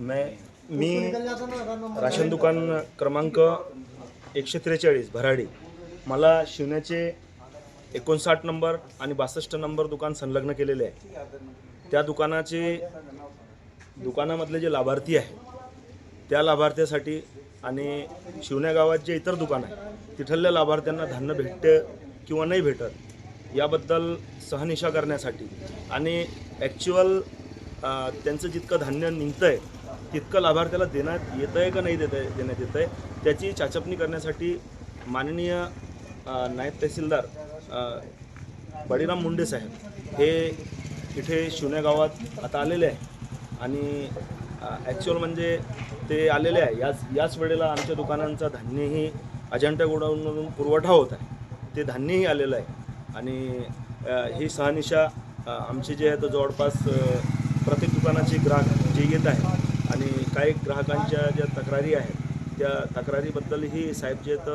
मैं मी राशन दुकान क्रमांक एकशे त्रेचाळीस भराडी. मला शिवण्याचे एकोणसाठ नंबर आणि बासष्ट नंबर दुकान संलग्न केलेले आहे. त्या दुकानाचे दुकानामधले जे लाभार्थी आहे त्या लाभार्थ्यासाठी आणि शिवण्या गावात जे इतर दुकान आहे तिथल्या लाभार्थ्यांना धान्य भेटते किंवा नाही भेटत याबद्दल सहनिशा करण्यासाठी आणि ॲक्च्युअल त्यांचं जितकं धान्य निघतं आहे तितकं लाभार्थ्याला देण्यात येतं आहे का नाही देत आहे देण्यात येतं आहे त्याची चाचपणी करण्यासाठी माननीय नायब तहसीलदार बळीराम मुंडे साहेब हे इथे शिवण्या गावात आता आलेले आहे. आणि ॲक्च्युअल म्हणजे ते आलेले आहे. याच याच वेळेला आमच्या दुकानांचा धान्यही अजंठा गोडाऊनमधून पुरवठा होत आहे. ते धान्यही आलेलं आहे. आणि ही सहनिशा आमचे जे आहे तर जवळपास प्रत्येक दुकानाचे ग्राहक जे येत आहे आणि काही ग्राहकांच्या ज्या तक्रारी आहेत त्या तक्रारीबद्दलही साहेब जे आहेत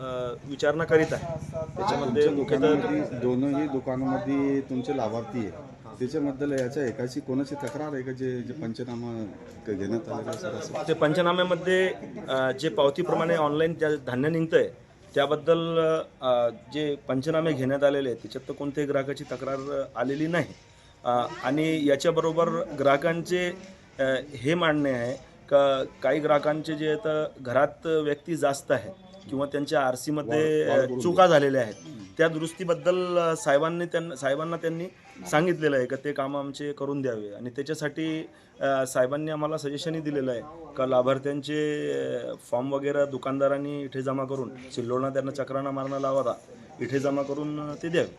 अ, विचारणा करीत आहे त्याच्यामध्ये मुख्यतः दोनही दुकानामध्ये तुमचे लाभार्थी आहे त्याच्याबद्दल याच्या एकाची कोणाची तक्रार आहे का जे जे पंचनामा घेण्यात आलेला ते पंचनाम्यामध्ये जे पावतीप्रमाणे ऑनलाईन त्या धान्य निघतं आहे त्याबद्दल जे पंचनामे घेण्यात आलेले आहेत त्याच्यात तर कोणत्याही ग्राहकाची तक्रार आलेली नाही. आणि याच्याबरोबर ग्राहकांचे हे मानणे आहे का काही ग्राहकांचे जे आहेत घरात व्यक्ती जास्त आहेत किंवा त्यांच्या आर सीमध्ये चुका झालेल्या आहेत त्या दुरुस्तीबद्दल साहेबांनी त्यांना साहेबांना त्यांनी सांगितलेलं आहे का ते कामं आमचे करून द्यावे. आणि त्याच्यासाठी साहेबांनी आम्हाला सजेशनही दिलेलं आहे का लाभार्थ्यांचे फॉर्म वगैरे दुकानदारांनी इथे जमा करून सिल्लोडना त्यांना चक्राना मारणं लावा इथे जमा करून ते द्यावे.